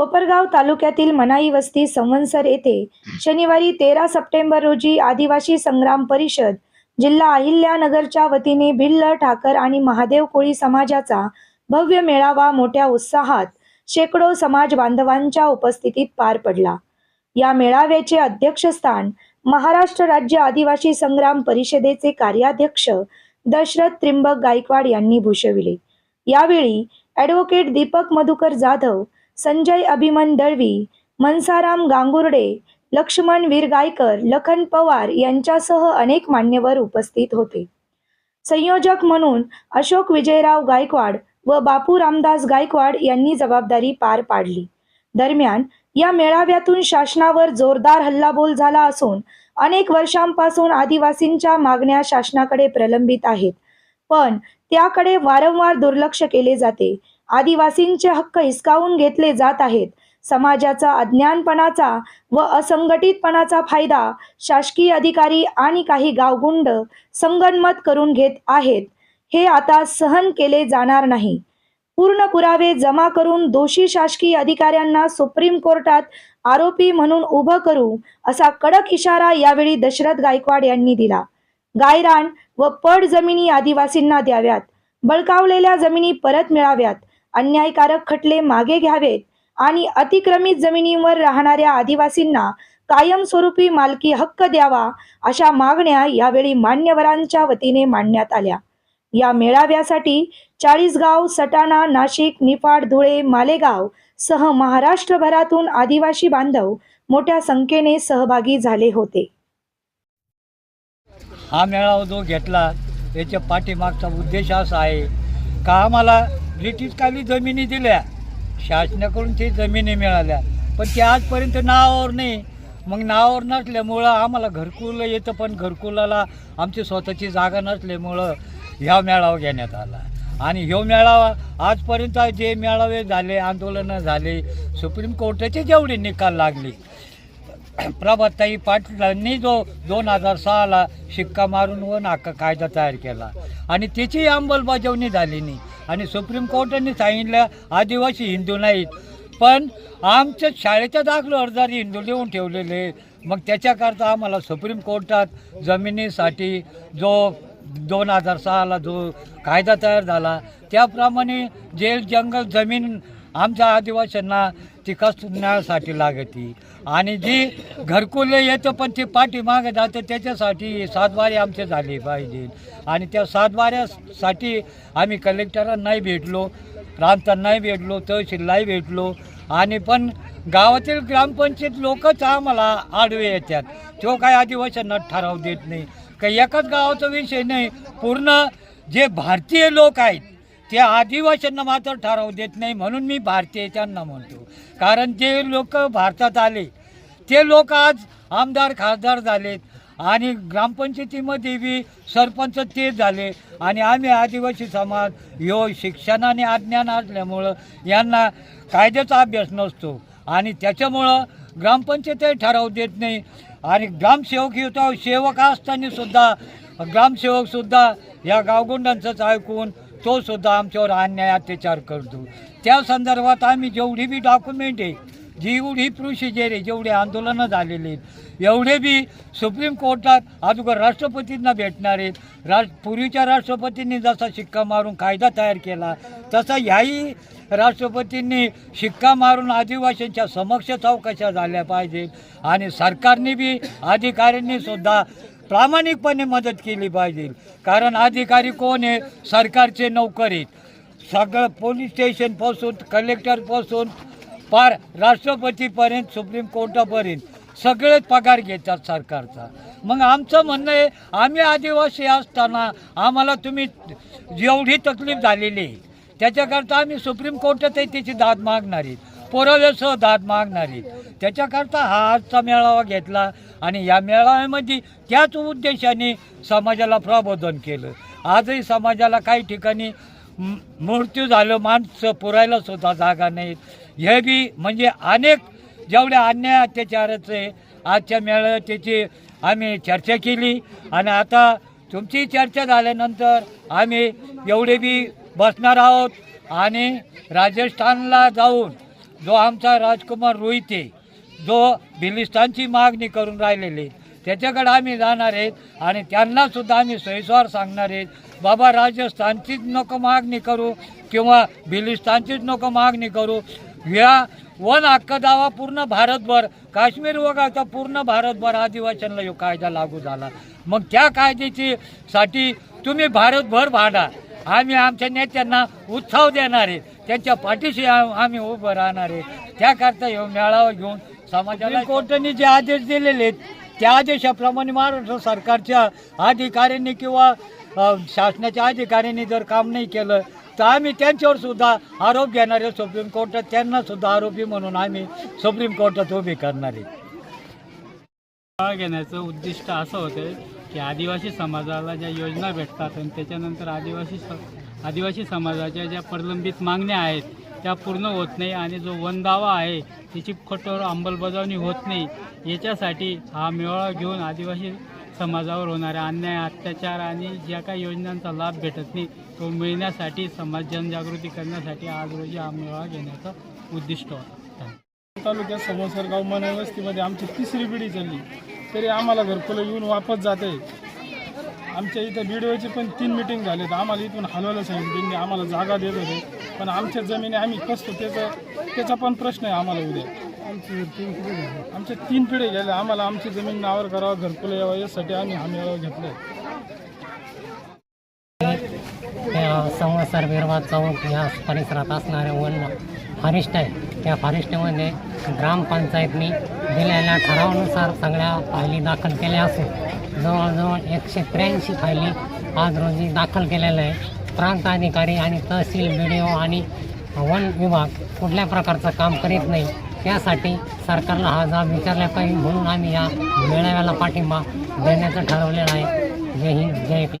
कोपरगाव तालुक्यातील मनाई वस्ती संवनसर येथे शनिवारी तेरा सप्टेंबर रोजी आदिवासी संग्राम परिषद जिल्हा अहिल्यानगरच्या वतीने भिल्ल ठाकर आणि महादेव कोळी समाजाचा भव्य मेळावा मोठ्या उत्साहात शेकडो समाज बांधवांच्या उपस्थितीत पार पडला. या मेळाव्याचे अध्यक्षस्थान महाराष्ट्र राज्य आदिवासी संग्राम परिषदेचे कार्याध्यक्ष दशरथ त्रिंबक गायकवाड यांनी भूषविले. यावेळी ॲडव्होकेट दीपक मधुकर जाधव संजय अभिमन दळवी मनसाराम गांगुर्डे लक्ष्मण वीरगायकर लखन पवार यांच्यासह अनेक मान्यवर उपस्थित होते. संयोजक म्हणून अशोक विजयराव गायकवाड व बापू रामदास गायकवाड यांनी जबाबदारी पार पाडली. दरम्यान या मेळाव्यातून शासनावर जोरदार हल्लाबोल झाला असून अनेक वर्षांपासून आदिवासींच्या मागण्या शासनाकडे प्रलंबित आहेत. पण त्याकडे वारंवार दुर्लक्ष केले जाते. आदिवासींचे हक्क हिसकावून घेतले जात आहेत. समाजाचा अज्ञानपणाचा व असंघटितपणाचा फायदा शासकीय अधिकारी आणि काही गावगुंड संगनमत करून घेत आहेत. हे आता सहन केले जाणार नाही. पूर्ण पुरावे जमा करून दोषी शासकीय अधिकाऱ्यांना सुप्रीम कोर्टात आरोपी म्हणून उभं करू असा कडक इशारा यावेळी दशरथ गायकवाड यांनी दिला. गायरान व पड जमिनी आदिवासींना द्याव्यात. बळकावलेल्या जमिनी परत मिळाव्यात. अन्यायकारक खटले मागे घ्यावेत आणि अतिक्रमित जमिनीवर राहणाऱ्या आदिवासींना कायमस्वरूपी मालकी हक्क द्यावा अशा मागण्या यावेळी मान्यवरांच्या वतीने मांडण्यात आल्या. या मेळाव्यासाठी चाळीसगाव सटाणा नाशिक निफाड धुळे मालेगाव सह महाराष्ट्रभरातून आदिवासी बांधव मोठ्या संख्येने सहभागी झाले होते. हा मेळावा जो घेतला याच्या पाठीमागचा उद्देश असा आहे का आम्हाला ब्रिटिशकाली जमिनी दिल्या. शासनाकडून ते जमिनी मिळाल्या. पण ते आजपर्यंत नावावर नाही. मग नावावर नसल्यामुळं आम्हाला घरकुल येतं पण घरकुलाला आमची स्वतःची जागा नसल्यामुळं ह्या मेळावा घेण्यात आला. आणि ह्यो मेळावा आजपर्यंत जे मेळावे झाले आंदोलनं झाले सुप्रीम कोर्टाचे जेवढे निकाल लागले प्रभाताई पाटलांनी जो दोन हजार सहाला शिक्का मारून व नाका कायदा तयार केला. आणि त्याची अंमलबजावणी झाली नाही. आणि सुप्रीम कोर्टाने सांगितलं आदिवासी हिंदू नाहीत. पण आमच्या शाळेच्या दाखलो अर्जारी हिंदू लिहून ठेवलेले मग त्याच्याकरता आम्हाला सुप्रीम कोर्टात जमिनीसाठी जो दोन हजार सहाला जो कायदा तयार झाला त्याप्रमाणे जेल जंगल जमीन आमच्या आदिवासींना ती कसण्यासाठी लागती. आणि जी घरकुल येतं पण ती पाठीमागं जातं त्याच्यासाठी सातबारे आमचे झाले पाहिजे. आणि त्या सातबाऱ्यासाठी आम्ही कलेक्टरांना नाही भेटलो प्रांतांना नाही भेटलो तहसीललाही भेटलो. आणि पण गावातील ग्रामपंचायत लोकच आम्हाला आडवे येतात. तो काय आदिवासींना ठराव देत नाही. काही एकाच गावाचा विषय नाही. पूर्ण जे भारतीय लोक आहेत त्या आदिवासींना मात्र ठराव देत नाही म्हणून मी भारतीय त्यांना म्हणतो. कारण जे लोक भारतात आले ते लोक आज आमदार खासदार झालेत. आणि ग्रामपंचायतीमध्ये बी सरपंच ते झाले. आणि आम्ही आदिवासी समाज ह्यो शिक्षणाने अज्ञान असल्यामुळं यांना कायद्याचा अभ्यास नसतो. आणि त्याच्यामुळं ग्रामपंचायतही ठराव देत नाही. आणि ग्रामसेवक येतो सेवक असताना सुद्धा ग्रामसेवकसुद्धा या गावगुंडांचंच ऐकून तो सुद्धा आमच्यावर अन्याय अत्याचार करतो. त्या संदर्भात आम्ही जेवढी बी डॉक्युमेंट आहे जेवढी प्रोसिजर आहे जेवढे आंदोलनं झालेले आहेत एवढे बी सुप्रीम कोर्टात अगोदर राष्ट्रपतींना भेटणार आहेत. रा पूर्वीच्या राष्ट्रपतींनी जसा शिक्का मारून कायदा तयार केला तसा ह्याही राष्ट्रपतींनी शिक्का मारून आदिवासींच्या समक्ष चौकशा झाल्या पाहिजेत. आणि सरकारने बी अधिकाऱ्यांनी सुद्धा प्रामाणिकपणे मदत केली पाहिजे. कारण अधिकारी कोण आहे? सरकारचे नोकरी. सगळं पोलीस स्टेशनपासून कलेक्टरपासून पार राष्ट्रपतीपर्यंत सुप्रीम कोर्टापर्यंत. सगळेच पगार घेतात सरकारचा. मग आमचं म्हणणं आहे आम्ही आदिवासी असताना आम्हाला तुम्ही जेवढी तकलीफ झालेली आहे त्याच्याकरता आम्ही सुप्रीम कोर्टातही त्याची दाद मागणार आहेत पुराव्यासह दाद मागणारी. त्याच्याकरता हा आजचा मेळावा घेतला आणि या मेळाव्यामध्ये त्याच उद्देशाने समाजाला प्रबोधन केलं. आजही समाजाला काही ठिकाणी मृत्यू झालं माणसं पुरायला सुद्धा जागा नाहीत. हे बी म्हणजे अनेक जेवढ्या अन्याय अत्याचाराचे आजच्या मेळाव्या त्याची आम्ही चर्चा केली आणि आता तुमची चर्चा झाल्यानंतर आम्ही एवढे बी बसणार आहोत आणि राजस्थानला जाऊन जो आमचा राजकुमार रोहिते जो बिलिस्तानची मागणी करून राहिलेले त्याच्याकडे आम्ही जाणार आहेत आणि त्यांनासुद्धा आम्ही सविस्वार सांगणार आहेत बाबा राजस्थानचीच नको मागणी करू किंवा बिलिस्तानचीच नको मागणी करू. या वन हक्क दावा पूर्ण भारतभर काश्मीर वगळता पूर्ण भारतभर आदिवासींना यो कायदा लागू झाला. मग त्या कायद्याची साठी तुम्ही भारतभर भांडा. आम्ही आमच्या नेत्यांना उत्साह देणार आहे. त्यांच्या पाठीशी आम- आम्ही उभं राहणार आहे. त्याकरता हे मेळावा घेऊन समाजाला कोर्टाने जे आदेश दिलेले आहेत त्या आदेशाप्रमाणे महाराष्ट्र सरकारच्या अधिकाऱ्यांनी किंवा शासनाच्या अधिकाऱ्यांनी जर काम नाही केलं तर आम्ही त्यांच्यावर सुद्धा आरोप घेणार आहे. सुप्रीम कोर्टात त्यांना सुद्धा आरोपी म्हणून आम्ही सुप्रीम कोर्टात उभे करणार आहे. घेण्याचं उद्दिष्ट असं होतं की आदिवासी समाजाला ज्या योजना भेटतात आणि त्याच्यानंतर आदिवासी स आदिवासी समाजाच्या ज्या प्रलंबित मागण्या आहेत त्या पूर्ण होत नाही आणि जो वनदावा आहे त्याची कठोर अंमलबजावणी होत नाही याच्यासाठी हा मेळावा घेऊन आदिवासी समाजावर होणाऱ्या अन्याय अत्याचार आणि ज्या काही योजनांचा लाभ भेटत नाही तो मिळण्यासाठी समाज जनजागृती करण्यासाठी आज रोजी हा मेळावा घेण्याचं उद्दिष्ट होता. तालुक्यात समोसरगाव मनाई वस्तीमध्ये आमची तिसरी पिढी चालली. तरी आम्हाला घरकुलं येऊन वापस जाते. आमच्या इथं बीडीओची पण तीन मिटिंग झाले तर आम्हाला इथून हलवायला सांगितलं त्यांनी आम्हाला जागा देत होते. पण आमच्या जमिनी आम्ही कसतो त्याचा त्याचा पण प्रश्न आहे आम्हाला उद्या. आमच्या तीन पिढी गेल्या. आम्हाला आमची जमीन नावावर करावं घरकुलं यावं यासाठी आम्ही हा मेळावा घेतला संवत्सर बिरवा चौक ह्या परिसरात असणारे वन फॉरेस्ट आहे. त्या फॉरेस्टमध्ये ग्रामपंचायतनी दिलेल्या ठरावानुसार सगळ्या फायली दाखल केल्या असून जवळजवळ एकशे त्र्याऐंशी फायली आज रोजी दाखल केलेल्या आहे प्रांत अधिकारी आणि तहसील बी डी ओ आणि वन विभाग कुठल्या प्रकारचं काम करीत नाही त्यासाठी सरकारला हा जाब विचारला पाहिजे म्हणून आम्ही या मेळाव्याला पाठिंबा देण्याचं ठरवलेलं आहे. जय हिंद जय